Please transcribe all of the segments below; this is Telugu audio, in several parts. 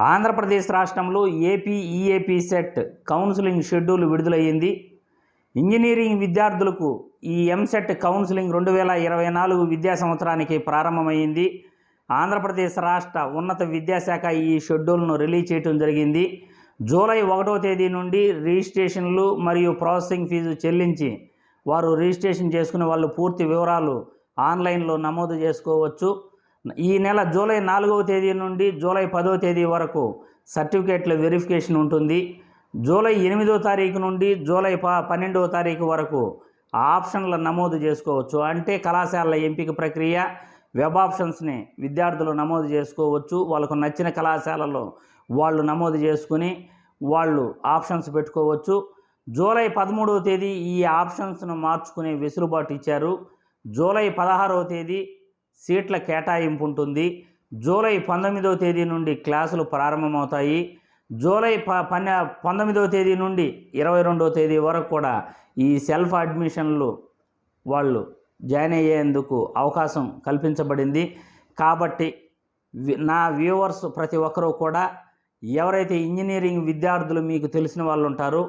ఆంధ్రప్రదేశ్ రాష్ట్రంలో AP EAP CET counselling schedule విడుదలయ్యింది. Engineering విద్యార్థులకు ఈ ఎంసెట్ కౌన్సిలింగ్ రెండు వేల ఇరవై నాలుగు విద్యా సంవత్సరానికి ప్రారంభమైంది. ఆంధ్రప్రదేశ్ రాష్ట్ర ఉన్నత విద్యాశాఖ ఈ షెడ్యూల్ను రిలీజ్ చేయడం జరిగింది. జూలై ఒకటో తేదీ నుండి రిజిస్ట్రేషన్లు మరియు ప్రాసెసింగ్ ఫీజు చెల్లించి వారు రిజిస్ట్రేషన్ చేసుకునే వాళ్ళు పూర్తి వివరాలు ఆన్లైన్లో నమోదు చేసుకోవచ్చు. ఈ నెల జూలై నాలుగవ తేదీ నుండి జూలై పదో తేదీ వరకు సర్టిఫికేట్ల వెరిఫికేషన్ ఉంటుంది. జూలై ఎనిమిదో తారీఖు నుండి జూలై ప పన్నెండవ తారీఖు వరకు ఆప్షన్ల నమోదు చేసుకోవచ్చు. అంటే కళాశాలల ఎంపిక ప్రక్రియ వెబ్ ఆప్షన్స్ని విద్యార్థులు నమోదు చేసుకోవచ్చు. వాళ్ళకు నచ్చిన కళాశాలలో వాళ్ళు నమోదు చేసుకుని వాళ్ళు ఆప్షన్స్ పెట్టుకోవచ్చు. జూలై పదమూడవ తేదీ ఈ ఆప్షన్స్ను మార్చుకునే వెసులుబాటు ఇచ్చారు. జూలై పదహారవ తేదీ సీట్ల కేటాయింపు ఉంటుంది జూలై పంతొమ్మిదవ తేదీ నుండి క్లాసులు ప్రారంభమవుతాయి. జూలై ప పన్నె పంతొమ్మిదవ తేదీ నుండి ఇరవై రెండవ తేదీ వరకు కూడా ఈ సెల్ఫ్ అడ్మిషన్లు వాళ్ళు జాయిన్ అయ్యేందుకు అవకాశం కల్పించబడింది. కాబట్టి నా వ్యూవర్స్ ప్రతి ఒక్కరూ కూడా ఎవరైతే ఇంజనీరింగ్ విద్యార్థులు మీకు తెలిసిన వాళ్ళు ఉంటారో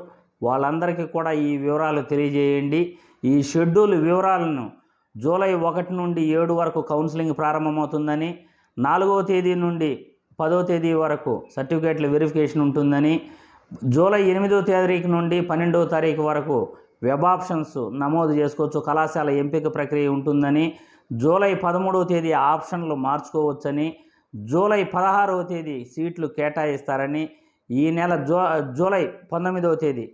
వాళ్ళందరికీ కూడా ఈ వివరాలు తెలియజేయండి. ఈ షెడ్యూల్ వివరాలను జూలై ఒకటి నుండి ఏడు వరకు కౌన్సిలింగ్ ప్రారంభమవుతుందని నాలుగవ తేదీ నుండి పదో తేదీ వరకు సర్టిఫికేట్ల వెరిఫికేషన్ ఉంటుందని జూలై ఎనిమిదో తారీఖు నుండి పన్నెండవ తారీఖు వరకు వెబ్ ఆప్షన్స్ నమోదు చేసుకోవచ్చు. కళాశాల ఎంపిక ప్రక్రియ ఉంటుందని జూలై పదమూడవ తేదీ ఆప్షన్లు మార్చుకోవచ్చని జూలై పదహారవ తేదీ సీట్లు కేటాయిస్తారని ఈ నెల జూ జూలై పంతొమ్మిదవ తేదీ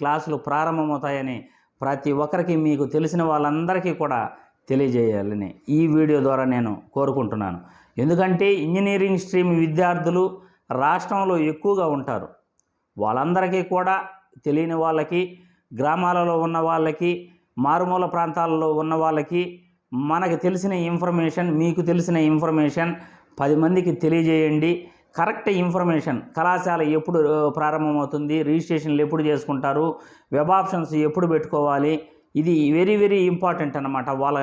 క్లాసులు ప్రారంభమవుతాయని ప్రతి ఒక్కరికి మీకు తెలిసిన వాళ్ళందరికీ కూడా తెలియజేయాలని ఈ వీడియో ద్వారా నేను కోరుకుంటున్నాను. ఎందుకంటే ఇంజనీరింగ్ స్ట్రీమ్ విద్యార్థులు రాష్ట్రంలో ఎక్కువగా ఉంటారు. వాళ్ళందరికీ కూడా తెలియని వాళ్ళకి గ్రామాలలో ఉన్న వాళ్ళకి మారుమూల ప్రాంతాలలో ఉన్న వాళ్ళకి మనకు తెలిసిన ఇన్ఫర్మేషన్ మీకు తెలిసిన ఇన్ఫర్మేషన్ పది మందికి తెలియజేయండి. Correct information. కళాశాల ఎప్పుడు ప్రారంభమవుతుంది రిజిస్ట్రేషన్లు ఎప్పుడు చేసుకుంటారు వెబ్ ఆప్షన్స్ ఎప్పుడు పెట్టుకోవాలి ఇది వెరీ వెరీ ఇంపార్టెంట్ అనమాట వాళ్ళ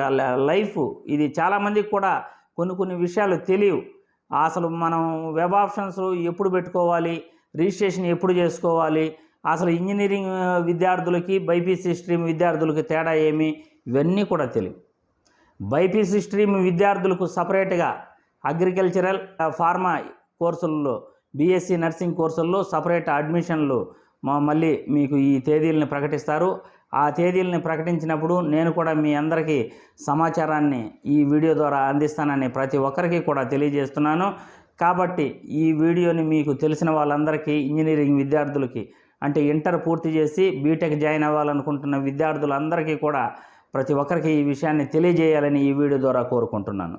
లైఫ్ ఇది చాలామందికి కూడా కొన్ని కొన్ని విషయాలు తెలియవు. అసలు మనం వెబ్ ఆప్షన్స్ ఎప్పుడు పెట్టుకోవాలి రిజిస్ట్రేషన్ ఎప్పుడు చేసుకోవాలి అసలు ఇంజనీరింగ్ విద్యార్థులకి బైపీసీ స్ట్రీమ్ విద్యార్థులకి తేడా ఏమి ఇవన్నీ కూడా తెలియవు. బైపీసీ స్ట్రీమ్ విద్యార్థులకు సపరేట్గా అగ్రికల్చరల్ ఫార్మా కోర్సుల్లో బీఎస్సీ నర్సింగ్ కోర్సుల్లో సపరేట్ అడ్మిషన్లు మా మళ్ళీ మీకు ఈ తేదీలను ప్రకటిస్తారు. ఆ తేదీలను ప్రకటించినప్పుడు నేను కూడా మీ అందరికీ సమాచారాన్ని ఈ వీడియో ద్వారా అందిస్తానని ప్రతి ఒక్కరికి కూడా తెలియజేస్తున్నాను. కాబట్టి ఈ వీడియోని మీకు తెలిసిన వాళ్ళందరికీ ఇంజనీరింగ్ విద్యార్థులకి అంటే ఇంటర్ పూర్తి చేసి బీటెక్ జాయిన్ అవ్వాలనుకుంటున్న విద్యార్థులందరికీ కూడా ప్రతి ఒక్కరికి ఈ విషయాన్ని తెలియజేయాలని ఈ వీడియో ద్వారా కోరుకుంటున్నాను.